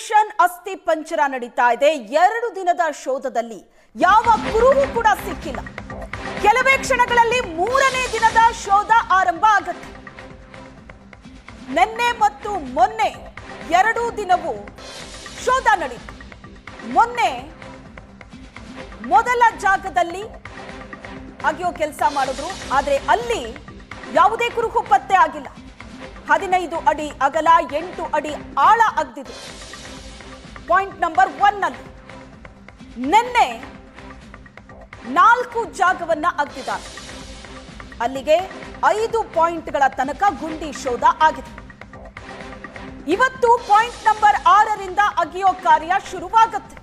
Operation ಅಸ್ಥಿ ಪಂಚರ ನಡೀತಾ ಇದೆ. ಎರಡು ದಿನದ ಶೋಧದಲ್ಲಿ ಯಾವ ಕುರುಹು ಕೂಡ ಸಿಕ್ಕಿಲ್ಲ. ಕೆಲವೇ ಕ್ಷಣಗಳಲ್ಲಿ ಮೂರನೇ ದಿನದ ಶೋಧ ಆರಂಭ ಆಗುತ್ತೆ. ನಿನ್ನೆ ಮತ್ತು ಮೊನ್ನೆ ಎರಡೂ ದಿನವೂ ಶೋಧ ನಡೀತು. ಮೊನ್ನೆ ಮೊದಲ ಜಾಗದಲ್ಲಿ ಅಗಿಯೋ ಕೆಲಸ ಮಾಡಿದ್ರು. ಆದರೆ ಅಲ್ಲಿ ಯಾವುದೇ ಕುರುಹು ಪತ್ತೆ ಆಗಿಲ್ಲ. ಹದಿನೈದು ಅಡಿ ಅಗಲ, ಎಂಟು ಅಡಿ ಆಳ ಅಗ್ದಿದೆ ಪಾಯಿಂಟ್ ನಂಬರ್ ಒನ್ ಅಲ್ಲಿ ನಿನ್ನೆ ನಾಲ್ಕು ಜಾಗವನ್ನ ಅಗ್ದಿದ್ದಾರೆ. ಅಲ್ಲಿಗೆ ಐದು ಪಾಯಿಂಟ್ಗಳ ತನಕ ಗುಂಡಿ ಶೋಧ ಆಗಿದೆ. ಇವತ್ತು ಪಾಯಿಂಟ್ ನಂಬರ್ ಆರರಿಂದ ಅಗಿಯೋ ಕಾರ್ಯ ಶುರುವಾಗುತ್ತೆ.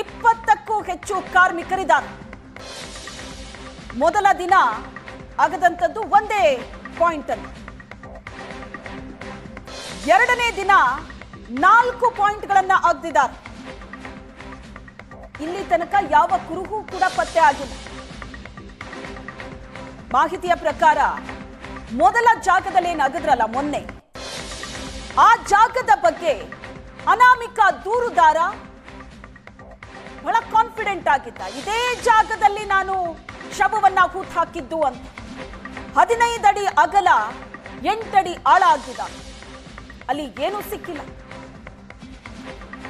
ಇಪ್ಪತ್ತಕ್ಕೂ ಹೆಚ್ಚು ಕಾರ್ಮಿಕರಿದ್ದಾರೆ. ಮೊದಲ ದಿನ ಆಗದಂಥದ್ದು ಒಂದೇ ಪಾಯಿಂಟ್ ಅಲ್ಲಿ. ಎರಡನೇ ದಿನ ನಾಲ್ಕು ಪಾಯಿಂಟ್ಗಳನ್ನ ಅಗ್ದಿದ್ದಾರೆ. ಇಲ್ಲಿ ತನಕ ಯಾವ ಕುರುಹು ಕೂಡ ಪತ್ತೆ ಆಗಿಲ್ಲ. ಮಾಹಿತಿಯ ಪ್ರಕಾರ, ಮೊದಲ ಜಾಗದಲ್ಲಿ ನಗದ್ರಲ್ಲ ಮೊನ್ನೆ? ಆ ಜಾಗದ ಬಗ್ಗೆ ಅನಾಮಿಕ ದೂರುದಾರ ಬಹಳ ಕಾನ್ಫಿಡೆಂಟ್ ಆಗಿದ್ದ. ಇದೇ ಜಾಗದಲ್ಲಿ ನಾನು ಶವವನ್ನ ಹೂತ್ ಹಾಕಿದ್ದು ಅಂತ. ಹದಿನೈದು ಅಡಿ ಅಗಲ ಎಂಟಡಿ ಆಳ ಆಗಿದ್ದ. ಅಲ್ಲಿ ಏನೂ ಸಿಕ್ಕಿಲ್ಲ.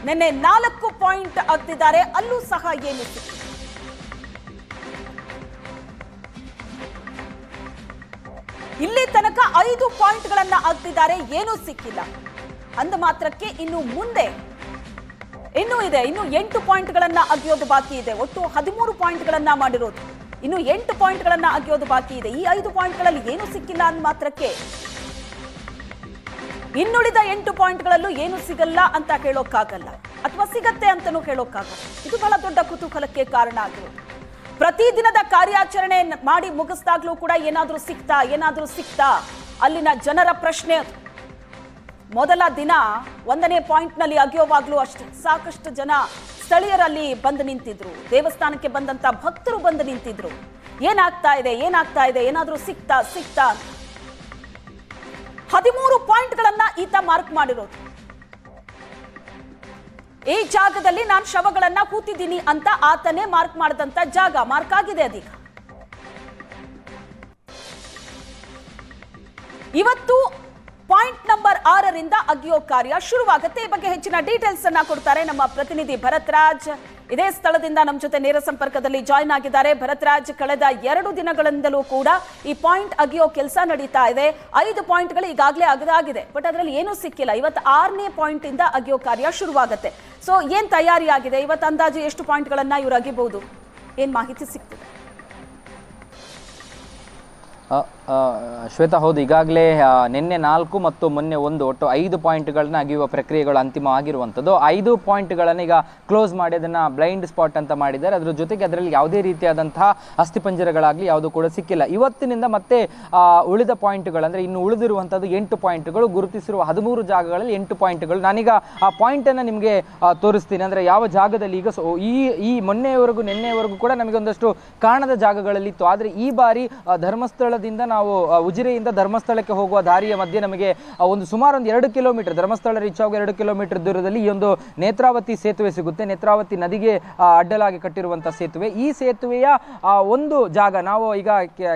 ನಿನ್ನೆ ನಾಲ್ಕು ಪಾಯಿಂಟ್ ಆಗ್ತಿದ್ದಾರೆ. ಅಲ್ಲೂ ಸಹ ಏನು ಸಿಕ್ಕಿಲ್ಲ. ಇಲ್ಲಿ ತನಕ ಐದು ಪಾಯಿಂಟ್ಗಳನ್ನ ಆಗ್ತಿದ್ದಾರೆ. ಏನೂ ಸಿಕ್ಕಿಲ್ಲ. ಅಂದ ಮಾತ್ರಕ್ಕೆ ಇನ್ನು ಮುಂದೆ, ಇನ್ನೂ ಇದೆ. ಇನ್ನು ಎಂಟು ಪಾಯಿಂಟ್ಗಳನ್ನ ಅಗಿಯೋದು ಬಾಕಿ ಇದೆ. ಒಟ್ಟು ಹದಿಮೂರು ಪಾಯಿಂಟ್ಗಳನ್ನ ಮಾಡಿರೋದು. ಇನ್ನು ಎಂಟು ಪಾಯಿಂಟ್ಗಳನ್ನ ಅಗಿಯೋದು ಬಾಕಿ ಇದೆ. ಈ ಐದು ಪಾಯಿಂಟ್ಗಳಲ್ಲಿ ಏನು ಸಿಕ್ಕಿಲ್ಲ ಅಂದ ಮಾತ್ರಕ್ಕೆ ಇನ್ನುಳಿದ ಎಂಟು ಪಾಯಿಂಟ್ಗಳಲ್ಲೂ ಏನು ಸಿಗಲ್ಲ ಅಂತ ಕೇಳೋಕ್ಕಾಗಲ್ಲ ಅಥವಾ ಸಿಗತ್ತೆ ಅಂತಲೂ ಹೇಳೋಕ್ಕಾಗಲ್ಲ. ಇದು ಬಹಳ ದೊಡ್ಡ ಕುತೂಹಲಕ್ಕೆ ಕಾರಣ ಆಗಿರೋದು ಪ್ರತಿದಿನದ ಕಾರ್ಯಾಚರಣೆ ಮಾಡಿ ಮುಗಿಸ್ದಾಗ್ಲೂ ಕೂಡ ಏನಾದರೂ ಸಿಕ್ತಾ ಏನಾದರೂ ಸಿಕ್ತಾ ಅಲ್ಲಿನ ಜನರ ಪ್ರಶ್ನೆ ಮೊದಲ ದಿನ ಒಂದನೇ ಪಾಯಿಂಟ್ನಲ್ಲಿ ಅಗೆಯೋವಾಗ್ಲೂ ಅಷ್ಟು. ಸಾಕಷ್ಟು ಜನ ಸ್ಥಳೀಯರಲ್ಲಿ ಬಂದು ನಿಂತಿದ್ರು. ದೇವಸ್ಥಾನಕ್ಕೆ ಬಂದಂತ ಭಕ್ತರು ಬಂದು ನಿಂತಿದ್ರು. ಏನಾಗ್ತಾ ಇದೆ ಏನಾಗ್ತಾ ಇದೆ, ಏನಾದರೂ ಸಿಕ್ತಾ ಅಂತ. ಹದಿಮೂರು ಪಾಯಿಂಟ್ಗಳನ್ನ ಈತ ಮಾರ್ಕ್ ಮಾಡಿರೋದು. ಈ ಜಾಗದಲ್ಲಿ ನಾನು ಶವಗಳನ್ನ ಕೂತಿದ್ದೀನಿ ಅಂತ ಆತನೇ ಮಾರ್ಕ್ ಮಾಡಿದಂತ ಜಾಗ. ಮಾರ್ಕ್ ಆಗಿದೆ ಅದೀಗ. ಇವತ್ತು ಪಾಯಿಂಟ್ ನಂಬರ್ ಆರರಿಂದ ಅಗಿಯೋ ಕಾರ್ಯ ಶುರುವಾಗುತ್ತೆ. ಈ ಬಗ್ಗೆ ಹೆಚ್ಚಿನ ಡೀಟೇಲ್ಸ್ ಅನ್ನ ಕೊಡ್ತಾರೆ ನಮ್ಮ ಪ್ರತಿನಿಧಿ ಭರತ್ರಾಜ್. ಇದೇ ಸ್ಥಳದಿಂದ ನಮ್ಮ ಜೊತೆ ನೇರ ಸಂಪರ್ಕದಲ್ಲಿ ಜಾಯ್ನ್ ಆಗಿದ್ದಾರೆ. ಭರತ್ರಾಜ್, ಕಳೆದ ಎರಡು ದಿನಗಳಿಂದಲೂ ಕೂಡ ಈ ಪಾಯಿಂಟ್ ಅಗಿಯೋ ಕೆಲಸ ನಡೀತಾ ಇದೆ. ಐದು ಪಾಯಿಂಟ್ಗಳು ಈಗಾಗಲೇ ಅಗದಾಗಿದೆ. ಬಟ್ ಅದರಲ್ಲಿ ಏನೂ ಸಿಕ್ಕಿಲ್ಲ. ಇವತ್ತು ಆರನೇ ಪಾಯಿಂಟ್ ಇಂದ ಅಗಿಯೋ ಕಾರ್ಯ ಶುರುವಾಗುತ್ತೆ. ಸೊ, ಏನ್ ತಯಾರಿ ಆಗಿದೆ ಇವತ್ತು ಅಂದಾಜು ಎಷ್ಟು ಪಾಯಿಂಟ್ಗಳನ್ನು ಇವ್ರು ಅಗಿಬಹುದು? ಏನ್ ಮಾಹಿತಿ ಸಿಗ್ತದೆ? ಶ್ವೇತಾ, ಹೌದು, ಈಗಾಗಲೇ ನಿನ್ನೆ ನಾಲ್ಕು ಮತ್ತು ಮೊನ್ನೆ ಒಂದು, ಒಟ್ಟು ಐದು ಪಾಯಿಂಟ್ಗಳನ್ನ ಅಗಿಯುವ ಪ್ರಕ್ರಿಯೆಗಳು ಅಂತಿಮ ಆಗಿರುವಂಥದ್ದು ಐದು ಪಾಯಿಂಟ್ಗಳನ್ನು ಈಗ ಕ್ಲೋಸ್ ಮಾಡಿ ಅದನ್ನು ಬ್ಲೈಂಡ್ ಸ್ಪಾಟ್ ಅಂತ ಮಾಡಿದ್ದಾರೆ. ಅದರ ಜೊತೆಗೆ ಅದರಲ್ಲಿ ಯಾವುದೇ ರೀತಿಯಾದಂತಹ ಅಸ್ಥಿಪಂಜರಗಳಾಗಲಿ ಯಾವುದು ಕೂಡ ಸಿಕ್ಕಿಲ್ಲ. ಇವತ್ತಿನಿಂದ ಮತ್ತೆ ಉಳಿದ ಪಾಯಿಂಟ್ಗಳು ಅಂದರೆ ಇನ್ನು ಉಳಿದಿರುವಂಥದ್ದು ಎಂಟು ಪಾಯಿಂಟ್ಗಳು, ಗುರುತಿಸಿರುವ ಹದಿಮೂರು ಜಾಗಗಳಲ್ಲಿ ಎಂಟು ಪಾಯಿಂಟ್ಗಳು. ನಾನೀಗ ಆ ಪಾಯಿಂಟನ್ನು ನಿಮಗೆ ತೋರಿಸ್ತೀನಿ. ಅಂದರೆ ಯಾವ ಜಾಗದಲ್ಲಿ ಈಗ ಈ ಈ ಮೊನ್ನೆಯವರೆಗೂ ನಿನ್ನೆಯವರೆಗೂ ಕೂಡ ನಮಗೆ ಒಂದಷ್ಟು ಕಾಣದ ಜಾಗಗಳಲ್ಲಿತ್ತು. ಆದರೆ ಈ ಬಾರಿ ಧರ್ಮಸ್ಥಳದಿಂದ ನಾವು ಆ, ಉಜಿರೆಯಿಂದ ಧರ್ಮಸ್ಥಳಕ್ಕೆ ಹೋಗುವ ದಾರಿಯ ಮಧ್ಯೆ ನಮಗೆ ಒಂದು ಸುಮಾರು ಒಂದು ಎರಡು ಕಿಲೋಮೀಟರ್ ಧರ್ಮಸ್ಥಳ ರೀಚ್ ಆಗುವ ಎರಡು ಕಿಲೋಮೀಟರ್ ದೂರದಲ್ಲಿ ಈ ಒಂದು ನೇತ್ರಾವತಿ ಸೇತುವೆ ಸಿಗುತ್ತೆ. ನೇತ್ರಾವತಿ ನದಿಗೆ ಅಡ್ಡಲಾಗಿ ಕಟ್ಟಿರುವಂಥ ಸೇತುವೆ. ಈ ಸೇತುವೆಯ ಒಂದು ಜಾಗ ನಾವು ಈಗ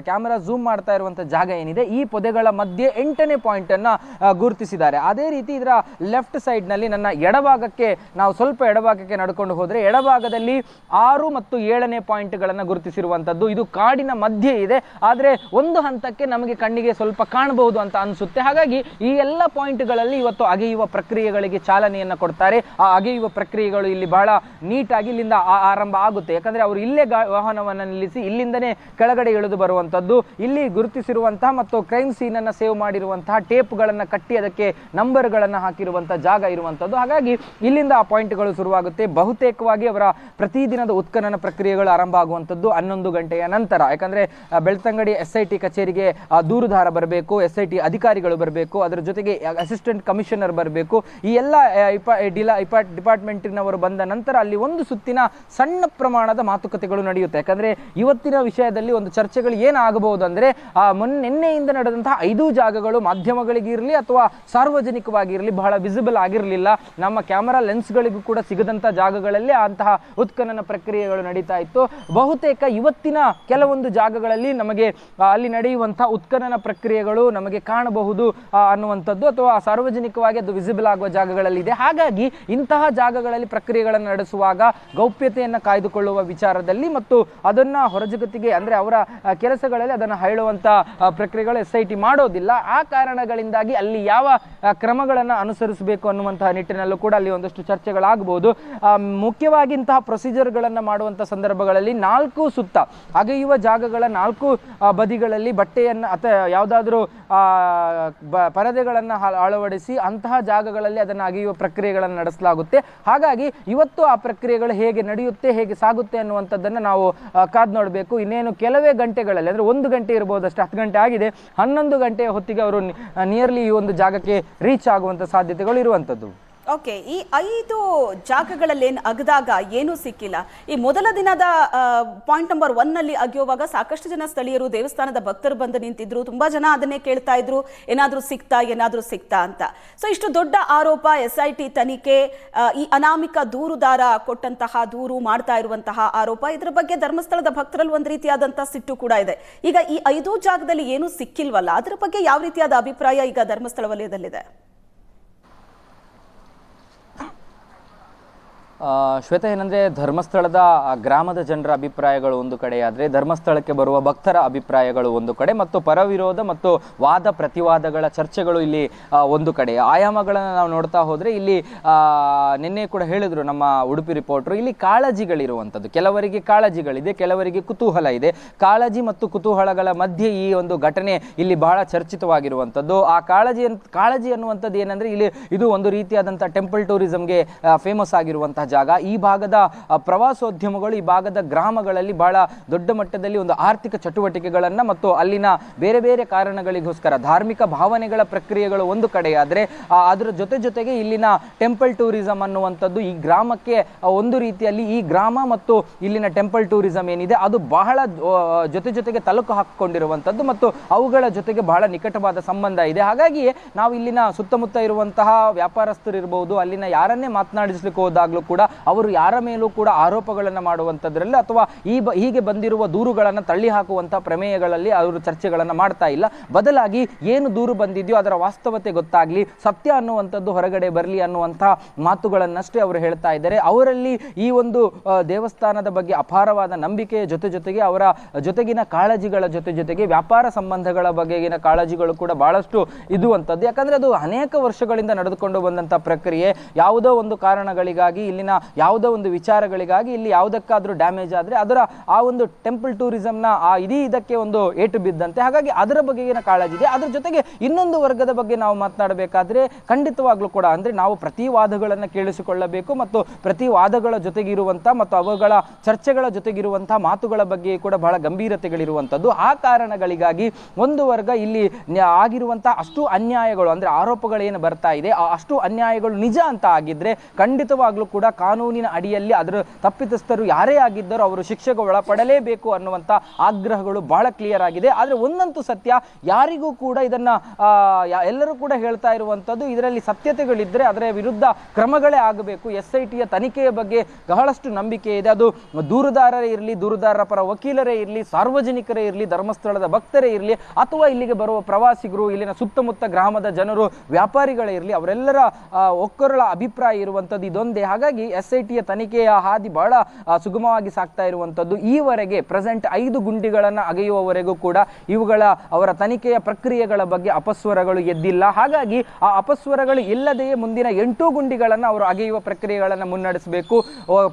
ಕ್ಯಾಮೆರಾ ಝೂಮ್ ಮಾಡ್ತಾ ಇರುವಂಥ ಜಾಗ ಏನಿದೆ ಈ ಪೊದೆಗಳ ಮಧ್ಯೆ ಎಂಟನೇ ಪಾಯಿಂಟ್ ಅನ್ನ ಆ, ಗುರುತಿಸಿದ್ದಾರೆ. ಅದೇ ರೀತಿ ಇದರ ಲೆಫ್ಟ್ ಸೈಡ್ನಲ್ಲಿ ನನ್ನ ಎಡಭಾಗಕ್ಕೆ ನಾವು ಸ್ವಲ್ಪ ಎಡಭಾಗಕ್ಕೆ ನಡ್ಕೊಂಡು ಹೋದ್ರೆ ಎಡಭಾಗದಲ್ಲಿ ಆರು ಮತ್ತು ಏಳನೇ ಪಾಯಿಂಟ್ಗಳನ್ನು ಗುರುತಿಸಿರುವಂತದ್ದು ಇದು ಕಾಡಿನ ಮಧ್ಯೆ ಇದೆ. ಆದರೆ ಒಂದು ಹಂತಕ್ಕೆ ನಮಗೆ ಕಣ್ಣಿಗೆ ಸ್ವಲ್ಪ ಕಾಣಬಹುದು ಅಂತ ಅನಿಸುತ್ತೆ. ಹಾಗಾಗಿ ಈ ಎಲ್ಲ ಪಾಯಿಂಟ್ಗಳಲ್ಲಿ ಇವತ್ತು ಅಗೆಯುವ ಪ್ರಕ್ರಿಯೆಗಳಿಗೆ ಚಾಲನೆಯನ್ನು ಕೊಡ್ತಾರೆ. ಆ ಅಗೆಯುವ ಪ್ರಕ್ರಿಯೆಗಳು ಇಲ್ಲಿ ಬಹಳ ನೀಟಾಗಿ ಇಲ್ಲಿಂದ ಆರಂಭ ಆಗುತ್ತೆ. ಯಾಕಂದ್ರೆ ಅವರು ಇಲ್ಲೇ ವಾಹನವನ್ನು ನಿಲ್ಲಿಸಿ ಇಲ್ಲಿಂದನೇ ಕೆಳಗಡೆ ಇಳಿದು ಬರುವಂಥದ್ದು. ಇಲ್ಲಿ ಗುರುತಿಸಿರುವಂತಹ ಮತ್ತು ಕ್ರೈಮ್ ಸೀನನ್ನು ಸೇವ್ ಮಾಡಿರುವಂತಹ ಟೇಪ್ಗಳನ್ನು ಕಟ್ಟಿ ಅದಕ್ಕೆ ನಂಬರ್ಗಳನ್ನು ಹಾಕಿರುವಂಥ ಜಾಗ ಇರುವಂತದ್ದು ಹಾಗಾಗಿ ಇಲ್ಲಿಂದ ಆ ಪಾಯಿಂಟ್ಗಳು ಶುರುವಾಗುತ್ತೆ. ಬಹುತೇಕವಾಗಿ ಅವರ ಪ್ರತಿದಿನದ ಉತ್ಖನನ ಪ್ರಕ್ರಿಯೆಗಳು ಆರಂಭ ಆಗುವಂಥದ್ದು ಹನ್ನೊಂದು ಗಂಟೆಯ ನಂತರ. ಯಾಕಂದ್ರೆ ಬೆಳ್ತಂಗಡಿ ಎಸ್ ಐ ಕಚೇರಿಗೆ ಆ, ದೂರುದಾರ ಬರಬೇಕು ಎಸ್ ಐ ಟಿ ಅಧಿಕಾರಿಗಳು ಬರಬೇಕು ಅದರ ಜೊತೆಗೆ ಅಸಿಸ್ಟೆಂಟ್ ಕಮಿಷನರ್ ಬರಬೇಕು ಈ ಎಲ್ಲ ಡಿಲಾ ಡಿಪಾರ್ಟ್ಮೆಂಟಿನವರು ಬಂದ ನಂತರ ಅಲ್ಲಿ ಒಂದು ಸುತ್ತಿನ ಸಣ್ಣ ಪ್ರಮಾಣದ ಮಾತುಕತೆಗಳು ನಡೆಯುತ್ತೆ. ಯಾಕಂದ್ರೆ ಇವತ್ತಿನ ವಿಷಯದಲ್ಲಿ ಒಂದು ಚರ್ಚೆಗಳು ಏನಾಗಬಹುದು ಅಂದ್ರೆ ನಿನ್ನೆಯಿಂದ ನಡೆದಂತಹ ಐದು ಜಾಗಗಳು ಮಾಧ್ಯಮಗಳಿಗಿರಲಿ ಅಥವಾ ಸಾರ್ವಜನಿಕವಾಗಿರಲಿ ಬಹಳ ವಿಸಿಬಲ್ ಆಗಿರಲಿಲ್ಲ. ನಮ್ಮ ಕ್ಯಾಮರಾ ಲೆನ್ಸ್ಗಳಿಗೂ ಕೂಡ ಸಿಗದಂಥ ಜಾಗಗಳಲ್ಲಿ ಅಂತಹ ಉತ್ಖನನ ಪ್ರಕ್ರಿಯೆಗಳು ನಡೀತಾ ಇತ್ತು. ಬಹುತೇಕ ಇವತ್ತಿನ ಕೆಲವೊಂದು ಜಾಗಗಳಲ್ಲಿ ನಮಗೆ ಅಲ್ಲಿ ಅಲ್ಲಿ ನಡೆಯುವಂತಹ ಉತ್ಖನನ ಪ್ರಕ್ರಿಯೆಗಳು ನಮಗೆ ಕಾಣಬಹುದು ಅನ್ನುವಂಥದ್ದು ಅಥವಾ ಸಾರ್ವಜನಿಕವಾಗಿ ಅದು ವಿಸಿಬಲ್ ಆಗುವ ಜಾಗಗಳಲ್ಲಿದೆ. ಹಾಗಾಗಿ ಇಂತಹ ಜಾಗಗಳಲ್ಲಿ ಪ್ರಕ್ರಿಯೆಗಳನ್ನು ನಡೆಸುವಾಗ ಗೌಪ್ಯತೆಯನ್ನು ಕಾಯ್ದುಕೊಳ್ಳುವ ವಿಚಾರದಲ್ಲಿ ಮತ್ತು ಅದನ್ನ ಹೊರಜಗತ್ತಿಗೆ ಅಂದರೆ ಅವರ ಕೆಲಸಗಳಲ್ಲಿ ಅದನ್ನು ಹೇಳುವಂಥ ಪ್ರಕ್ರಿಯೆಗಳು ಎಸ್ ಐ ಟಿ ಮಾಡೋದಿಲ್ಲ. ಆ ಕಾರಣಗಳಿಂದಾಗಿ ಅಲ್ಲಿ ಯಾವ ಕ್ರಮಗಳನ್ನು ಅನುಸರಿಸಬೇಕು ಅನ್ನುವಂತಹ ನಿಟ್ಟಿನಲ್ಲೂ ಕೂಡ ಅಲ್ಲಿ ಒಂದಷ್ಟು ಚರ್ಚೆಗಳಾಗಬಹುದು. ಮುಖ್ಯವಾಗಿ ಇಂತಹ ಪ್ರೊಸೀಜರ್ಗಳನ್ನು ಮಾಡುವಂಥ ಸಂದರ್ಭಗಳಲ್ಲಿ ನಾಲ್ಕು ಸುತ್ತ, ಅಗೆಯುವ ಜಾಗಗಳ ನಾಲ್ಕು ಬದಿಗಳಲ್ಲಿ ಬದಿಗಳಲ್ಲಿ ಬಟ್ಟೆಯನ್ನು ಅಥವಾ ಯಾವುದಾದ್ರೂ ಪರದೆಗಳನ್ನು ಹ- ಅಳವಡಿಸಿ ಅಂತಹ ಜಾಗಗಳಲ್ಲಿ ಅದನ್ನು ಅಗೆಯುವ ಪ್ರಕ್ರಿಯೆಗಳನ್ನು ನಡೆಸಲಾಗುತ್ತೆ. ಹಾಗಾಗಿ ಇವತ್ತು ಆ ಪ್ರಕ್ರಿಯೆಗಳು ಹೇಗೆ ನಡೆಯುತ್ತೆ, ಹೇಗೆ ಸಾಗುತ್ತೆ ಅನ್ನುವಂಥದ್ದನ್ನು ನಾವು ಕಾದ್ ನೋಡಬೇಕು. ಇನ್ನೇನು ಕೆಲವೇ ಗಂಟೆಗಳಲ್ಲಿ, ಅಂದರೆ ಒಂದು ಗಂಟೆ ಇರ್ಬೋದು ಅಷ್ಟು, ಹತ್ತು ಗಂಟೆ ಆಗಿದೆ, ಹನ್ನೊಂದು ಗಂಟೆಯ ಹೊತ್ತಿಗೆ ಅವರು ನಿಯರ್ಲಿ ಈ ಒಂದು ಜಾಗಕ್ಕೆ ರೀಚ್ ಆಗುವಂಥ ಸಾಧ್ಯತೆಗಳು ಇರುವಂಥದ್ದು. ಓಕೆ, ಈ ಐದು ಜಾಗಗಳಲ್ಲಿ ಏನು ಅಗದಾಗ ಏನೂ ಸಿಕ್ಕಿಲ್ಲ. ಈ ಮೊದಲ ದಿನದ ಪಾಯಿಂಟ್ ನಂಬರ್ ಒನ್ನಲ್ಲಿ ಅಗಿಯುವಾಗ ಸಾಕಷ್ಟು ಜನ ಸ್ಥಳೀಯರು ದೇವಸ್ಥಾನದ ಭಕ್ತರು ಬಂದು ನಿಂತಿದ್ರು. ತುಂಬಾ ಜನ ಅದನ್ನೇ ಕೇಳ್ತಾ ಇದ್ರು. ಏನಾದರೂ ಸಿಕ್ತಾ ಏನಾದರೂ ಸಿಕ್ತಾ ಅಂತ. ಸೊ ಇಷ್ಟು ದೊಡ್ಡ ಆರೋಪ ಎಸ್ ಐ ಟಿ ತನಿಖೆ ಈ ಅನಾಮಿಕ ದೂರುದಾರ ಕೊಟ್ಟಂತಹ, ದೂರು ಮಾಡ್ತಾ ಇರುವಂತಹ ಆರೋಪ, ಇದರ ಬಗ್ಗೆ ಧರ್ಮಸ್ಥಳದ ಭಕ್ತರಲ್ಲಿ ಒಂದು ರೀತಿಯಾದಂತಹ ಸಿಟ್ಟು ಕೂಡ ಇದೆ. ಈಗ ಈ ಐದು ಜಾಗದಲ್ಲಿ ಏನೂ ಸಿಕ್ಕಿಲ್ವಲ್ಲ? ಅದರ ಬಗ್ಗೆ ಯಾವ ರೀತಿಯಾದ ಅಭಿಪ್ರಾಯ ಈಗ ಧರ್ಮಸ್ಥಳ ವಲಯದಲ್ಲಿದೆ? ಶ್ವೇತಾ, ಏನಂದ್ರೆ ಧರ್ಮಸ್ಥಳದ ಗ್ರಾಮದ ಜನರ ಅಭಿಪ್ರಾಯಗಳು ಒಂದು ಕಡೆಯಾದರೆ ಧರ್ಮಸ್ಥಳಕ್ಕೆ ಬರುವ ಭಕ್ತರ ಅಭಿಪ್ರಾಯಗಳು ಒಂದು ಕಡೆ ಮತ್ತು ಪರವಿರೋಧ ಮತ್ತು ವಾದ ಪ್ರತಿವಾದಗಳ ಚರ್ಚೆಗಳು ಇಲ್ಲಿ ಒಂದು ಕಡೆ. ಆಯಾಮಗಳನ್ನು ನಾವು ನೋಡ್ತಾ ಹೋದರೆ ಇಲ್ಲಿ ನಿನ್ನೆ ಕೂಡ ಹೇಳಿದ್ರು ನಮ್ಮ ಉಡುಪಿ ರಿಪೋರ್ಟರ್, ಇಲ್ಲಿ ಕಾಳಜಿಗಳಿರುವಂಥದ್ದು. ಕೆಲವರಿಗೆ ಕಾಳಜಿಗಳಿದೆ, ಕೆಲವರಿಗೆ ಕುತೂಹಲ ಇದೆ. ಕಾಳಜಿ ಮತ್ತು ಕುತೂಹಲಗಳ ಮಧ್ಯೆ ಈ ಒಂದು ಘಟನೆ ಇಲ್ಲಿ ಬಹಳ ಚರ್ಚಿತವಾಗಿರುವಂಥದ್ದು. ಆ ಕಾಳಜಿ ಕಾಳಜಿ ಅನ್ನುವಂಥದ್ದು ಏನಂದ್ರೆ ಇಲ್ಲಿ ಇದು ಒಂದು ರೀತಿಯಾದಂಥ ಟೆಂಪಲ್ ಟೂರಿಸಮ್ಗೆ ಫೇಮಸ್ ಆಗಿರುವಂತಹ ಜಾಗ. ಈ ಭಾಗದ ಪ್ರವಾಸೋದ್ಯಮಗಳು, ಈ ಭಾಗದ ಗ್ರಾಮಗಳಲ್ಲಿ ಬಹಳ ದೊಡ್ಡ ಮಟ್ಟದಲ್ಲಿ ಒಂದು ಆರ್ಥಿಕ ಚಟುವಟಿಕೆಗಳನ್ನ ಮತ್ತು ಅಲ್ಲಿನ ಬೇರೆ ಬೇರೆ ಕಾರಣಗಳಿಗೋಸ್ಕರ, ಧಾರ್ಮಿಕ ಭಾವನೆಗಳ ಪ್ರಕ್ರಿಯೆಗಳು ಒಂದು ಕಡೆಯಾದ್ರೆ ಅದರ ಜೊತೆ ಜೊತೆಗೆ ಇಲ್ಲಿನ ಟೆಂಪಲ್ ಟೂರಿಸಂ ಅನ್ನುವಂಥದ್ದು ಈ ಗ್ರಾಮಕ್ಕೆ ಒಂದು ರೀತಿಯಲ್ಲಿ ಈ ಗ್ರಾಮ ಮತ್ತು ಇಲ್ಲಿನ ಟೆಂಪಲ್ ಟೂರಿಸಂ ಏನಿದೆ, ಅದು ಬಹಳ ಜೊತೆ ಜೊತೆಗೆ ತಲುಕು ಹಾಕಿಕೊಂಡಿರುವಂಥದ್ದು ಮತ್ತು ಅವುಗಳ ಜೊತೆಗೆ ಬಹಳ ನಿಕಟವಾದ ಸಂಬಂಧ ಇದೆ. ಹಾಗಾಗಿ ನಾವು ಇಲ್ಲಿನ ಸುತ್ತಮುತ್ತ ಇರುವಂತಹ ವ್ಯಾಪಾರಸ್ಥರು ಇರಬಹುದು ಅಲ್ಲಿನ ಯಾರನ್ನೇ ಮಾತನಾಡಿಸ್ಲಿಕ್ಕೆ ಹೋದಾಗಲೂ ಕೂಡ ಅವರು ಯಾರ ಮೇಲೂ ಕೂಡ ಆರೋಪಗಳನ್ನು ಮಾಡುವಂಥದ್ರಲ್ಲಿ ಅಥವಾ ಈ ಬ, ಹೀಗೆ ಬಂದಿರುವ ದೂರುಗಳನ್ನು ತಳ್ಳಿ ಹಾಕುವಂತಹ ಪ್ರಮೇಯಗಳಲ್ಲಿ ಅವರು ಚರ್ಚೆಗಳನ್ನು ಮಾಡ್ತಾ ಇಲ್ಲ. ಬದಲಾಗಿ ಏನು ದೂರು ಬಂದಿದೆಯೋ ಅದರ ವಾಸ್ತವತೆ ಗೊತ್ತಾಗ್ಲಿ, ಸತ್ಯ ಅನ್ನುವಂಥದ್ದು ಹೊರಗಡೆ ಬರಲಿ ಅನ್ನುವಂಥ ಮಾತುಗಳನ್ನಷ್ಟೇ ಅವರು ಹೇಳ್ತಾ ಇದ್ದಾರೆ. ಅವರಲ್ಲಿ ಈ ಒಂದು ದೇವಸ್ಥಾನದ ಬಗ್ಗೆ ಅಪಾರವಾದ ನಂಬಿಕೆಯ ಜೊತೆ ಜೊತೆಗೆ ಅವರ ಜೊತೆಗಿನ ಕಾಳಜಿಗಳ ಜೊತೆ ಜೊತೆಗೆ ವ್ಯಾಪಾರ ಸಂಬಂಧಗಳ ಬಗೆಗಿನ ಕಾಳಜಿಗಳು ಕೂಡ ಬಹಳಷ್ಟು ಇದುವಂಥದ್ದು. ಯಾಕಂದ್ರೆ ಅದು ಅನೇಕ ವರ್ಷಗಳಿಂದ ನಡೆದುಕೊಂಡು ಬಂದಂಥ ಪ್ರಕ್ರಿಯೆ. ಯಾವುದೋ ಒಂದು ಕಾರಣಗಳಿಗಾಗಿ ಇಲ್ಲಿನ ಯಾವುದೋ ಒಂದು ವಿಚಾರಗಳಿಗಾಗಿ ಇಲ್ಲಿ ಯಾವುದಕ್ಕಾದರೂ ಡ್ಯಾಮೇಜ್ ಆದರೆ ಅದರ ಆ ಒಂದು ಟೆಂಪಲ್ ಟೂರಿಸಂನ ಆ ಇಡೀ ಇದಕ್ಕೆ ಒಂದು ಏಟು ಬಿದ್ದಂತೆ. ಹಾಗಾಗಿ ಅದರ ಬಗೆಗಿನ ಕಾಳಜಿ ಇದೆ. ಅದರ ಜೊತೆಗೆ ಇನ್ನೊಂದು ವರ್ಗದ ಬಗ್ಗೆ ನಾವು ಮಾತನಾಡಬೇಕಾದ್ರೆ ಖಂಡಿತವಾಗ್ಲೂ ಕೂಡ ಅಂದರೆ ನಾವು ಪ್ರತಿ ವಾದಗಳನ್ನು ಕೇಳಿಸಿಕೊಳ್ಳಬೇಕು ಮತ್ತು ಪ್ರತಿ ವಾದಗಳ ಜೊತೆಗಿರುವಂಥ ಮತ್ತು ಅವುಗಳ ಚರ್ಚೆಗಳ ಜೊತೆಗಿರುವಂಥ ಮಾತುಗಳ ಬಗ್ಗೆ ಕೂಡ ಬಹಳ ಗಂಭೀರತೆಗಳಿರುವಂಥದ್ದು ಆ ಕಾರಣಗಳಿಗಾಗಿ ಒಂದು ವರ್ಗ ಇಲ್ಲಿ ಆಗಿರುವಂಥ ಅಷ್ಟು ಅನ್ಯಾಯಗಳು ಅಂದರೆ ಆರೋಪಗಳೇನು ಬರ್ತಾ ಇದೆ, ಆ ಅಷ್ಟು ಅನ್ಯಾಯಗಳು ನಿಜ ಅಂತ ಆಗಿದ್ರೆ ಖಂಡಿತವಾಗ್ಲೂ ಕೂಡ ಕಾನೂನಿನ ಅಡಿಯಲ್ಲಿ ಅದರ ತಪ್ಪಿತಸ್ಥರು ಯಾರೇ ಆಗಿದ್ದರೂ ಅವರು ಶಿಕ್ಷೆಗೆ ಒಳಪಡಲೇಬೇಕು ಅನ್ನುವಂಥ ಆಗ್ರಹಗಳು ಬಹಳ ಕ್ಲಿಯರ್ ಆಗಿದೆ. ಆದರೆ ಒಂದಂತೂ ಸತ್ಯ, ಯಾರಿಗೂ ಕೂಡ ಇದನ್ನ ಎಲ್ಲರೂ ಕೂಡ ಹೇಳ್ತಾ ಇರುವಂಥದ್ದು ಇದರಲ್ಲಿ ಸತ್ಯತೆಗಳಿದ್ದರೆ ಅದರ ವಿರುದ್ಧ ಕ್ರಮಗಳೇ ಆಗಬೇಕು. ಎಸ್ ಐ ಟಿಯ ತನಿಖೆಯ ಬಗ್ಗೆ ಬಹಳಷ್ಟು ನಂಬಿಕೆ ಇದೆ. ಅದು ದೂರುದಾರರೇ ಇರಲಿ, ದೂರುದಾರರ ಪರ ವಕೀಲರೇ ಇರಲಿ, ಸಾರ್ವಜನಿಕರೇ ಇರಲಿ, ಧರ್ಮಸ್ಥಳದ ಭಕ್ತರೇ ಇರಲಿ, ಅಥವಾ ಇಲ್ಲಿಗೆ ಬರುವ ಪ್ರವಾಸಿಗರು, ಇಲ್ಲಿನ ಸುತ್ತಮುತ್ತ ಗ್ರಾಮದ ಜನರು, ವ್ಯಾಪಾರಿಗಳೇ ಇರಲಿ, ಅವರೆಲ್ಲರ ಒಕ್ಕೊರಳ ಅಭಿಪ್ರಾಯ ಇರುವಂಥದ್ದು ಇದೊಂದೇ. ಹಾಗಾಗಿ ಎಸ್ ಐ ಟಿಯ ತನಿಖೆಯ ಹಾದಿ ಬಹಳ ಸುಗಮವಾಗಿ ಸಾಗ್ತಾ ಇರುವಂಥದ್ದು ಈವರೆಗೆ ಪ್ರೆಸೆಂಟ್ ಐದು ಗುಂಡಿಗಳನ್ನು ಅಗೆಯುವವರೆಗೂ ಕೂಡ ಇವುಗಳ, ಅವರ ತನಿಖೆಯ ಪ್ರಕ್ರಿಯೆಗಳ ಬಗ್ಗೆ ಅಪಸ್ವರಗಳು ಎದ್ದಿಲ್ಲ. ಹಾಗಾಗಿ ಆ ಅಪಸ್ವರಗಳು ಇಲ್ಲದೆಯೇ ಮುಂದಿನ ಎಂಟು ಗುಂಡಿಗಳನ್ನು ಅವರು ಅಗೆಯುವ ಪ್ರಕ್ರಿಯೆಗಳನ್ನು ಮುನ್ನಡೆಸಬೇಕು.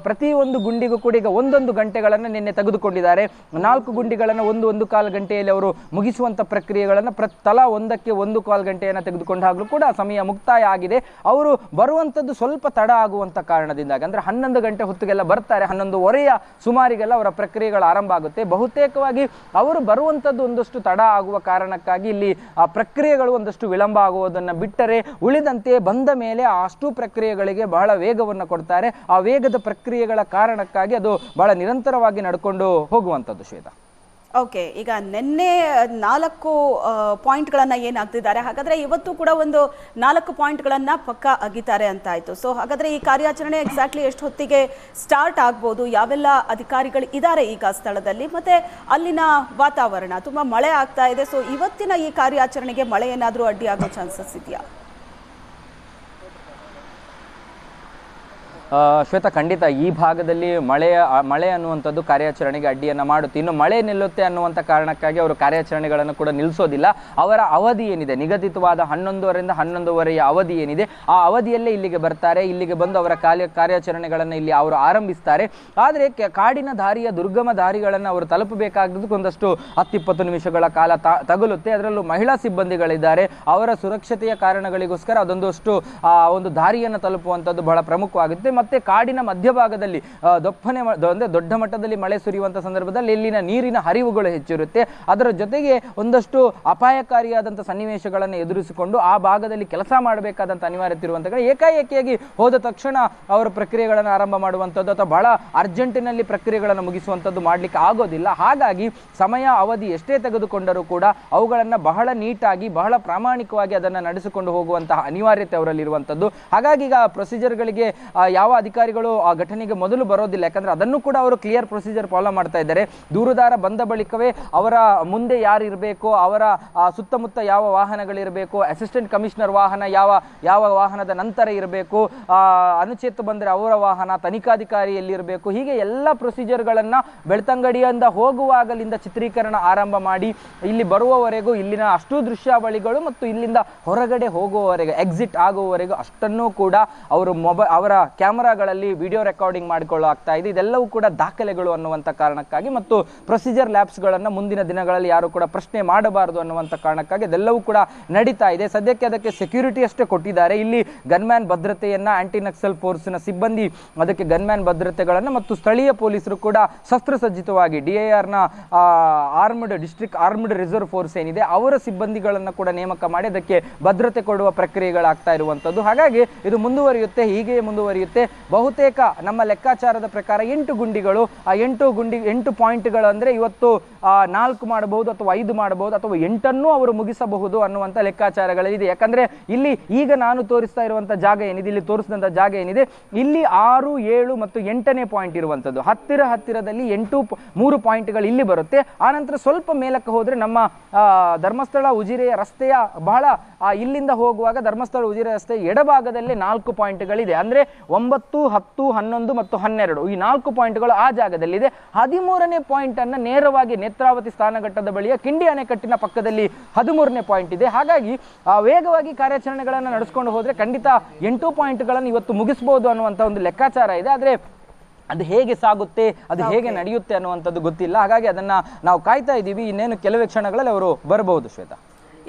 ಪ್ರತಿಯೊಂದು ಗುಂಡಿಗೂ ಕೂಡ ಈಗ ಒಂದೊಂದು ಗಂಟೆಗಳನ್ನು ನಿನ್ನೆ ತೆಗೆದುಕೊಂಡಿದ್ದಾರೆ. ನಾಲ್ಕು ಗುಂಡಿಗಳನ್ನು ಒಂದು ಒಂದು ಕಾಲು ಗಂಟೆಯಲ್ಲಿ ಅವರು ಮುಗಿಸುವಂತ ಪ್ರಕ್ರಿಯೆಗಳನ್ನು ಪ್ರ ತಲಾ ಒಂದಕ್ಕೆ ಒಂದು ಕಾಲು ಗಂಟೆಯನ್ನು ತೆಗೆದುಕೊಂಡಾಗಲೂ ಕೂಡ ಸಮಯ ಮುಕ್ತಾಯ ಆಗಿದೆ. ಅವರು ಬರುವಂಥದ್ದು ಸ್ವಲ್ಪ ತಡ ಆಗುವಂತ ಕಾರಣದಿಂದ. ಕಾಲದಿಂದಾಗಿ ಅಂದ್ರೆ ಹನ್ನೊಂದು ಗಂಟೆ ಹೊತ್ತಿಗೆಲ್ಲ ಬರ್ತಾರೆ ಹನ್ನೊಂದುವರೆಯ ಸುಮಾರಿಗೆಲ್ಲ ಅವರ ಪ್ರಕ್ರಿಯೆಗಳು ಆರಂಭ ಆಗುತ್ತೆ. ಬಹುತೇಕವಾಗಿ ಅವರು ಬರುವಂಥದ್ದು ಒಂದಷ್ಟು ತಡ ಆಗುವ ಕಾರಣಕ್ಕಾಗಿ ಇಲ್ಲಿ ಆ ಪ್ರಕ್ರಿಯೆಗಳು ಒಂದಷ್ಟು ವಿಳಂಬ ಆಗುವುದನ್ನು ಬಿಟ್ಟರೆ ಉಳಿದಂತೆ ಬಂದ ಮೇಲೆ ಆ ಅಷ್ಟು ಪ್ರಕ್ರಿಯೆಗಳಿಗೆ ಬಹಳ ವೇಗವನ್ನು ಕೊಡ್ತಾರೆ. ಆ ವೇಗದ ಪ್ರಕ್ರಿಯೆಗಳ ಕಾರಣಕ್ಕಾಗಿ ಅದು ಬಹಳ ನಿರಂತರವಾಗಿ ನಡ್ಕೊಂಡು ಹೋಗುವಂಥದ್ದು ಶ್ವೇತಾ. ಓಕೆ ಈಗ ನಿನ್ನೆ ನಾಲ್ಕು ಪಾಯಿಂಟ್ಗಳನ್ನು ಏನು ಹಾಕ್ತಿದ್ದಾರೆ ಹಾಗಾದ್ರೆ ಇವತ್ತು ಕೂಡ ಒಂದು ನಾಲ್ಕು ಪಾಯಿಂಟ್ಗಳನ್ನು ಪಕ್ಕ ಅಗಿತಾರೆ ಅಂತ ಆಯ್ತು ಸೊ ಹಾಗಾದ್ರೆ ಈ ಕಾರ್ಯಾಚರಣೆ ಎಕ್ಸಾಕ್ಟ್ಲಿ ಎಷ್ಟು ಹೊತ್ತಿಗೆ ಸ್ಟಾರ್ಟ್ ಆಗ್ಬೋದು? ಯಾವೆಲ್ಲ ಅಧಿಕಾರಿಗಳು ಇದ್ದಾರೆ ಈಗ ಸ್ಥಳದಲ್ಲಿ? ಮತ್ತೆ ಅಲ್ಲಿನ ವಾತಾವರಣ? ತುಂಬಾ ಮಳೆ ಆಗ್ತಾ ಇದೆ ಸೊ ಇವತ್ತಿನ ಈ ಕಾರ್ಯಾಚರಣೆಗೆ ಮಳೆ ಏನಾದರೂ ಅಡ್ಡಿ ಆಗೋ ಚಾನ್ಸಸ್ ಇದೆಯಾ? ಶ್ವೇತಾ, ಖಂಡಿತ ಈ ಭಾಗದಲ್ಲಿ ಮಳೆಯ ಮಳೆ ಅನ್ನುವಂಥದ್ದು ಕಾರ್ಯಾಚರಣೆಗೆ ಅಡ್ಡಿಯನ್ನು ಮಾಡುತ್ತೆ. ಇನ್ನು ಮಳೆ ನಿಲ್ಲುತ್ತೆ ಅನ್ನುವಂಥ ಕಾರಣಕ್ಕಾಗಿ ಅವರು ಕಾರ್ಯಾಚರಣೆಗಳನ್ನು ಕೂಡ ನಿಲ್ಲಿಸೋದಿಲ್ಲ. ಅವರ ಅವಧಿ ಏನಿದೆ? ನಿಗದಿತವಾದ ಹನ್ನೊಂದುವರೆಯಿಂದ ಹನ್ನೊಂದುವರೆಯ ಅವಧಿ ಏನಿದೆ? ಆ ಅವಧಿಯಲ್ಲೇ ಇಲ್ಲಿಗೆ ಬರ್ತಾರೆ. ಇಲ್ಲಿಗೆ ಬಂದು ಅವರ ಕಾರ್ಯ, ಕಾರ್ಯಾಚರಣೆಗಳನ್ನು ಇಲ್ಲಿ ಅವರು ಆರಂಭಿಸ್ತಾರೆ. ಆದರೆ ಕಾಡಿನ ದಾರಿಯ, ದುರ್ಗಮ ದಾರಿಗಳನ್ನು ಅವರು ತಲುಪಬೇಕಾದದ್ದು ಒಂದಷ್ಟು ಹತ್ತಿಪ್ಪತ್ತು ನಿಮಿಷಗಳ ಕಾಲ ತಗಲುತ್ತೆ. ಅದರಲ್ಲೂ ಮಹಿಳಾ ಸಿಬ್ಬಂದಿಗಳಿದ್ದಾರೆ. ಅವರ ಸುರಕ್ಷತೆಯ ಕಾರಣಗಳಿಗೋಸ್ಕರ ಅದೊಂದಷ್ಟು ಒಂದು ದಾರಿಯನ್ನು ತಲುಪುವಂಥದ್ದು ಬಹಳ ಪ್ರಮುಖವಾಗುತ್ತೆ. ಮತ್ತೆ ಕಾಡಿನ ಮಧ್ಯಭಾಗದಲ್ಲಿ ದೊಪ್ಪನೆ ಅಂದ್ರೆ ದೊಡ್ಡ ಮಟ್ಟದಲ್ಲಿ ಮಳೆ ಸುರಿಯುವಂಥ ಸಂದರ್ಭದಲ್ಲಿ ಇಲ್ಲಿನ ನೀರಿನ ಹರಿವುಗಳು ಹೆಚ್ಚಿರುತ್ತೆ. ಅದರ ಜೊತೆಗೆ ಒಂದಷ್ಟು ಅಪಾಯಕಾರಿಯಾದಂಥ ಸನ್ನಿವೇಶಗಳನ್ನು ಎದುರಿಸಿಕೊಂಡು ಆ ಭಾಗದಲ್ಲಿ ಕೆಲಸ ಮಾಡಬೇಕಾದಂಥ ಅನಿವಾರ್ಯತೆ ಇರುವಂಥ ಏಕಾಏಕಿಯಾಗಿ ಹೋದ ತಕ್ಷಣ ಅವರ ಪ್ರಕ್ರಿಯೆಗಳನ್ನು ಆರಂಭ ಮಾಡುವಂಥದ್ದು ಅಥವಾ ಬಹಳ ಅರ್ಜೆಂಟಿನಲ್ಲಿ ಪ್ರಕ್ರಿಯೆಗಳನ್ನು ಮುಗಿಸುವಂಥದ್ದು ಮಾಡಲಿಕ್ಕೆ ಆಗೋದಿಲ್ಲ. ಹಾಗಾಗಿ ಸಮಯ, ಅವಧಿ ಎಷ್ಟೇ ತೆಗೆದುಕೊಂಡರೂ ಕೂಡ ಅವುಗಳನ್ನು ಬಹಳ ನೀಟಾಗಿ, ಬಹಳ ಪ್ರಾಮಾಣಿಕವಾಗಿ ಅದನ್ನು ನಡೆಸಿಕೊಂಡು ಹೋಗುವಂತಹ ಅನಿವಾರ್ಯತೆ ಅವರಲ್ಲಿರುವಂಥದ್ದು. ಹಾಗಾಗಿ ಈಗ ಪ್ರೊಸೀಜರ್ಗಳಿಗೆ ಯಾವ ಅಧಿಕಾರಿಗಳು ಆ ಘಟನೆಗೆ ಮೊದಲು ಬರೋದಿಲ್ಲ, ಯಾಕಂದ್ರೆ ಅದನ್ನು ಕೂಡ ಅವರು ಕ್ಲಿಯರ್ ಪ್ರೊಸೀಜರ್ ಫಾಲೋ ಮಾಡ್ತಾ ಇದ್ದಾರೆ. ದೂರುದಾರ ಬಂದ ಬಳಿಕವೇ ಅವರ ಮುಂದೆ ಯಾರು ಇರಬೇಕು, ಅವರ ಸುತ್ತಮುತ್ತ ಯಾವ ವಾಹನಗಳಿರಬೇಕು ಅಸಿಸ್ಟೆಂಟ್ ಕಮಿಷನರ್ ವಾಹನ ಯಾವ ಯಾವ ವಾಹನದ ನಂತರ ಇರಬೇಕು ಅನುಚೇತ ಬಂದರೆ ಅವರ ವಾಹನ ತನಿಖಾಧಿಕಾರಿ ಎಲ್ಲಿರಬೇಕು ಹೀಗೆ ಎಲ್ಲ ಪ್ರೊಸೀಜರ್ಗಳನ್ನು ಬೆಳ್ತಂಗಡಿಯಿಂದ ಹೋಗುವಾಗಲಿಂದ ಚಿತ್ರೀಕರಣ ಆರಂಭ ಮಾಡಿ ಇಲ್ಲಿ ಬರುವವರೆಗೂ ಇಲ್ಲಿನ ಅಷ್ಟು ದೃಶ್ಯಾವಳಿಗಳು ಮತ್ತು ಇಲ್ಲಿಂದ ಹೊರಗಡೆ ಹೋಗುವವರೆಗೆ ಎಕ್ಸಿಟ್ ಆಗುವವರೆಗೂ ಅಷ್ಟನ್ನು ಕೂಡ ಅವರು ಮೊಬೈಲ್ ಅವರ ಕ್ಯಾಮರಾಗಳಲ್ಲಿ ವಿಡಿಯೋ ರೆಕಾರ್ಡಿಂಗ್ ಮಾಡಿಕೊಳ್ಳಾಗ್ತಾ ಇದೆ. ಇದೆಲ್ಲವೂ ಕೂಡ ದಾಖಲೆಗಳು ಅನ್ನುವಂಥ ಕಾರಣಕ್ಕಾಗಿ ಮತ್ತು ಪ್ರೊಸೀಜರ್ ಲ್ಯಾಬ್ಸ್ಗಳನ್ನು ಮುಂದಿನ ದಿನಗಳಲ್ಲಿ ಯಾರು ಕೂಡ ಪ್ರಶ್ನೆ ಮಾಡಬಾರದು ಅನ್ನುವಂಥ ಕಾರಣಕ್ಕಾಗಿ ಅದೆಲ್ಲವೂ ಕೂಡ ನಡೀತಾ ಇದೆ. ಸದ್ಯಕ್ಕೆ ಅದಕ್ಕೆ ಸೆಕ್ಯೂರಿಟಿ ಅಷ್ಟೇ ಕೊಟ್ಟಿದ್ದಾರೆ. ಇಲ್ಲಿ ಗನ್ಮ್ಯಾನ್ ಭದ್ರತೆಯನ್ನು ಆಂಟಿ ನಕ್ಸಲ್ ಫೋರ್ಸ್ನ ಸಿಬ್ಬಂದಿ, ಅದಕ್ಕೆ ಗನ್ಮ್ಯಾನ್ ಭದ್ರತೆಗಳನ್ನು ಮತ್ತು ಸ್ಥಳೀಯ ಪೊಲೀಸರು ಕೂಡ ಶಸ್ತ್ರಸಜ್ಜಿತವಾಗಿ ಡಿ ಎ ಆರ್ನ armed district armed reserve force ಏನಿದೆ, ಅವರ ಸಿಬ್ಬಂದಿಗಳನ್ನು ಕೂಡ ನೇಮಕ ಮಾಡಿ ಅದಕ್ಕೆ ಭದ್ರತೆ ಕೊಡುವ ಪ್ರಕ್ರಿಯೆಗಳಾಗ್ತಾ ಇರುವಂಥದ್ದು. ಹಾಗಾಗಿ ಇದು ಮುಂದುವರಿಯುತ್ತೆ, ಹೀಗೆಯೇ ಮುಂದುವರಿಯುತ್ತೆ. ಬಹುತೇಕ ನಮ್ಮ ಲೆಕ್ಕಾಚಾರದ ಪ್ರಕಾರ ಎಂಟು ಗುಂಡಿಗಳು, ಆ ಎಂಟು ಗುಂಡಿ, ಎಂಟು ಪಾಯಿಂಟ್ಗಳು ಅಂದರೆ ಇವತ್ತು ನಾಲ್ಕು ಮಾಡಬಹುದು ಅಥವಾ ಐದು ಮಾಡಬಹುದು ಅಥವಾ ಎಂಟನ್ನು ಅವರು ಮುಗಿಸಬಹುದು ಅನ್ನುವಂಥ ಲೆಕ್ಕಾಚಾರಗಳಿದೆ ಯಾಕಂದ್ರೆ ಇಲ್ಲಿ ಈಗ ನಾನು ತೋರಿಸ್ತಾ ಇರುವಂಥ ಜಾಗ ಏನಿದೆ, ಇಲ್ಲಿ ತೋರಿಸಿದಂಥ ಜಾಗ ಏನಿದೆ, ಇಲ್ಲಿ ಆರು, ಏಳು ಮತ್ತು ಎಂಟನೇ ಪಾಯಿಂಟ್ ಇರುವಂಥದ್ದು ಹತ್ತಿರ ಹತ್ತಿರದಲ್ಲಿ ಎಂಟು, ಮೂರು ಪಾಯಿಂಟ್ಗಳು ಇಲ್ಲಿ ಬರುತ್ತೆ. ಆನಂತರ ಸ್ವಲ್ಪ ಮೇಲಕ್ಕೆ ಹೋದರೆ ನಮ್ಮ ಧರ್ಮಸ್ಥಳ, ಉಜಿರೆಯ ರಸ್ತೆಯ ಬಹಳ ಇಲ್ಲಿಂದ ಹೋಗುವಾಗ ಧರ್ಮಸ್ಥಳ ಉಜಿರೆ ರಸ್ತೆಯ ಎಡಭಾಗದಲ್ಲಿ ನಾಲ್ಕು ಪಾಯಿಂಟ್ಗಳಿದೆ. ಅಂದರೆ ಒಂಬತ್ತು ಹತ್ತು ಹನ್ನೊಂದು ಮತ್ತು ಹನ್ನೆರಡು. ಈ ನಾಲ್ಕು ಪಾಯಿಂಟ್ಗಳು ಆ ಜಾಗದಲ್ಲಿದೆ. ಹದಿಮೂರನೇ ಪಾಯಿಂಟ್ ಅನ್ನ ನೇರವಾಗಿ ನೇತ್ರಾವತಿ ಸ್ಥಾನಘಟ್ಟದ ಬಳಿಯ ಕಿಂಡಿ ಅಣೆಕಟ್ಟಿನ ಪಕ್ಕದಲ್ಲಿ ಹದಿಮೂರನೇ ಪಾಯಿಂಟ್ ಇದೆ. ಹಾಗಾಗಿ ಆ, ವೇಗವಾಗಿ ಕಾರ್ಯಾಚರಣೆಗಳನ್ನು ನಡೆಸ್ಕೊಂಡು ಹೋದರೆ ಖಂಡಿತ ಎಂಟು ಪಾಯಿಂಟ್ಗಳನ್ನು ಇವತ್ತು ಮುಗಿಸಬಹುದು ಅನ್ನುವಂಥ ಒಂದು ಲೆಕ್ಕಾಚಾರ ಇದೆ. ಆದ್ರೆ ಅದು ಹೇಗೆ ಸಾಗುತ್ತೆ ಅದು ಹೇಗೆ ನಡೆಯುತ್ತೆ ಅನ್ನುವಂಥದ್ದು ಗೊತ್ತಿಲ್ಲ. ಹಾಗಾಗಿ ಅದನ್ನ ನಾವು ಕಾಯ್ತಾ ಇದ್ದೀವಿ. ಇನ್ನೇನು ಕೆಲವೇ ಕ್ಷಣಗಳಲ್ಲಿ ಅವರು ಬರಬಹುದು ಶ್ವೇತಾ.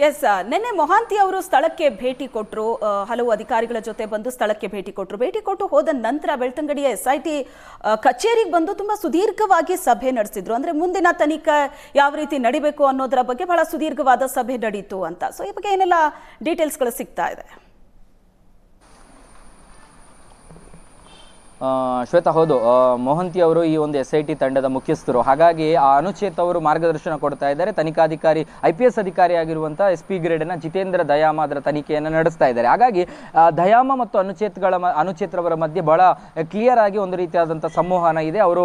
ಎಸ್ ನಿನ್ನೆ ಮೊಹಾಂತಿ ಅವರು ಸ್ಥಳಕ್ಕೆ ಭೇಟಿ ಕೊಟ್ಟರು ಹಲವು ಅಧಿಕಾರಿಗಳ ಜೊತೆ ಬಂದು ಸ್ಥಳಕ್ಕೆ ಭೇಟಿ ಕೊಟ್ಟರು ಭೇಟಿ ಕೊಟ್ಟು ಹೋದ ನಂತರ ಬೆಳ್ತಂಗಡಿಯ ಎಸ್ ಐ ಟಿ ಕಚೇರಿಗೆ ಬಂದು ತುಂಬಾ ಸುದೀರ್ಘವಾಗಿ ಸಭೆ ನಡೆಸಿದ್ರು. ಅಂದ್ರೆ ಮುಂದಿನ ತನಿಖೆ ಯಾವ ರೀತಿ ನಡಿಬೇಕು ಅನ್ನೋದರ ಬಗ್ಗೆ ಬಹಳ ಸುದೀರ್ಘವಾದ ಸಭೆ ನಡೀತು ಅಂತ. ಸೊ ಈ ಬಗ್ಗೆ ಏನೆಲ್ಲ ಡೀಟೇಲ್ಸ್ಗಳು ಸಿಗ್ತಾ ಇದೆ. ಶ್ವೇತಾ ಹೌದು ಮೋಹಂತಿ ಅವರು ಈ ಒಂದು ಎಸ್ ಐ ಟಿ ತಂಡದ ಮುಖ್ಯಸ್ಥರು. ಹಾಗಾಗಿ ಆ ಅನುಚೇತ್ ಅವರು ಮಾರ್ಗದರ್ಶನ ಕೊಡ್ತಾ ಇದ್ದಾರೆ. ತನಿಖಾಧಿಕಾರಿ ಐ ಪಿ ಎಸ್ ಅಧಿಕಾರಿ ಆಗಿರುವಂತಹ ಎಸ್ ಪಿ ಗ್ರೇಡ್ನ ಜಿತೇಂದ್ರ ದಯಾಮ ಅದರ ತನಿಖೆಯನ್ನು ನಡೆಸ್ತಾ ಇದ್ದಾರೆ. ಹಾಗಾಗಿ ದಯಾಮ ಮತ್ತು ಅನುಚೇತ್ಗಳ ಅನುಚೇತ್ರವರ ಮಧ್ಯೆ ಬಹಳ ಕ್ಲಿಯರ್ ಆಗಿ ಒಂದು ರೀತಿಯಾದಂಥ ಸಂವಹನ ಇದೆ. ಅವರು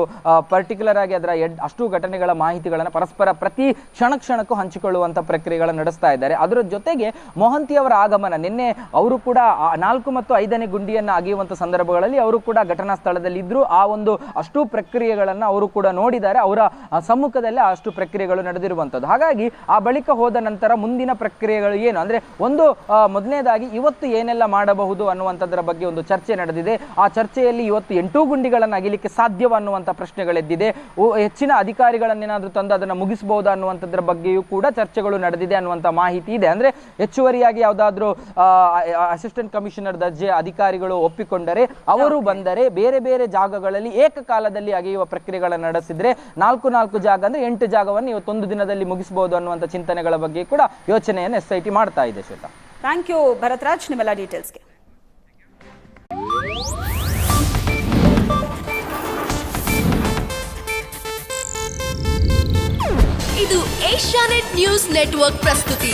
ಪರ್ಟಿಕ್ಯುಲರ್ ಆಗಿ ಅದರ ಎಡ್, ಅಷ್ಟು ಘಟನೆಗಳ ಮಾಹಿತಿಗಳನ್ನು ಪರಸ್ಪರ ಪ್ರತಿ ಕ್ಷಣ ಕ್ಷಣಕ್ಕೂ ಹಂಚಿಕೊಳ್ಳುವಂಥ ಪ್ರಕ್ರಿಯೆಗಳನ್ನು ನಡೆಸ್ತಾ ಇದ್ದಾರೆ. ಅದರ ಜೊತೆಗೆ ಮೋಹಂತಿ ಅವರ ಆಗಮನ, ನಿನ್ನೆ ಅವರು ಕೂಡ ನಾಲ್ಕು ಮತ್ತು ಐದನೇ ಗುಂಡಿಯನ್ನು ಅಗೆಯುವಂಥ ಸಂದರ್ಭಗಳಲ್ಲಿ ಅವರು ಕೂಡ ಘಟನಾ ಸ್ಥಳದಲ್ಲಿ ಇದ್ರು ಆ ಒಂದು ಅಷ್ಟು ಪ್ರಕ್ರಿಯೆಗಳನ್ನು ಅವರು ಕೂಡ ನೋಡಿದ್ದಾರೆ. ಅವರ ಆ, ಸಮ್ಮುಖದಲ್ಲೇ ಅಷ್ಟು ಪ್ರಕ್ರಿಯೆಗಳು ನಡೆದಿರುವಂಥದ್ದು. ಹಾಗಾಗಿ ಆ ಬಳಿಕ ಹೋದ ನಂತರ ಮುಂದಿನ ಪ್ರಕ್ರಿಯೆಗಳು ಏನು? ಅಂದ್ರೆ ಒಂದು ಮೊದಲನೇದಾಗಿ ಇವತ್ತು ಏನೆಲ್ಲ ಮಾಡಬಹುದು ಅನ್ನುವಂಥದ್ರ ಬಗ್ಗೆ ಒಂದು ಚರ್ಚೆ ನಡೆದಿದೆ. ಆ ಚರ್ಚೆಯಲ್ಲಿ ಇವತ್ತು ಎಂಟು ಗುಂಡಿಗಳನ್ನು ಅಗಿಲಿಕ್ಕೆ ಸಾಧ್ಯವ ಅನ್ನುವಂಥ ಪ್ರಶ್ನೆಗಳೆದ್ದಿದೆ. ಹೆಚ್ಚಿನ ಅಧಿಕಾರಿಗಳನ್ನೇನಾದರೂ ತಂದು ಅದನ್ನು ಮುಗಿಸಬಹುದು ಅನ್ನುವಂಥದ್ರ ಬಗ್ಗೆಯೂ ಕೂಡ ಚರ್ಚೆಗಳು ನಡೆದಿದೆ ಅನ್ನುವಂಥ ಮಾಹಿತಿ ಇದೆ. ಅಂದ್ರೆ ಹೆಚ್ಚುವರಿಯಾಗಿ ಯಾವುದಾದ್ರೂ ಅಸಿಸ್ಟೆಂಟ್ ಕಮಿಷನರ್ ದರ್ಜೆ ಅಧಿಕಾರಿಗಳು ಒಪ್ಪಿಕೊಂಡರೆ ಅವರು ಬಂದರೆ ಬೇರೆ ಬೇರೆ ಜಾಗಗಳಲ್ಲಿ ಏಕಕಾಲದಲ್ಲಿ ಅಗೆಯುವ ಪ್ರಕ್ರಿಯೆಗಳನ್ನು ನಡೆಸಿದ್ರೆ ನಾಲ್ಕು ನಾಲ್ಕು ಜಾಗ ಅಂದ್ರೆ ಎಂಟು ಜಾಗವನ್ನು ಇವತ್ತೊಂದು ದಿನದಲ್ಲಿ ಮುಗಿಸಬಹುದು ಅನ್ನುವಂಥ ಚಿಂತನೆಗಳ ಬಗ್ಗೆ ಕೂಡ ಯೋಚನೆಯನ್ನು ಎಸ್ ಐ ಟಿ ಮಾಡ್ತಾ ಇದೆ ಶ್ವೇತಾ. ಥ್ಯಾಂಕ್ ಯು ಭರತ್ರಾಜ್ ನಿಮ್ಮೆಲ್ಲ ಡೀಟೇಲ್ಸ್ಗೆ. ಇದು ಏಷ್ಯಾನೆಟ್ ನ್ಯೂಸ್ ನೆಟ್ವರ್ಕ್ ಪ್ರಸ್ತುತಿ.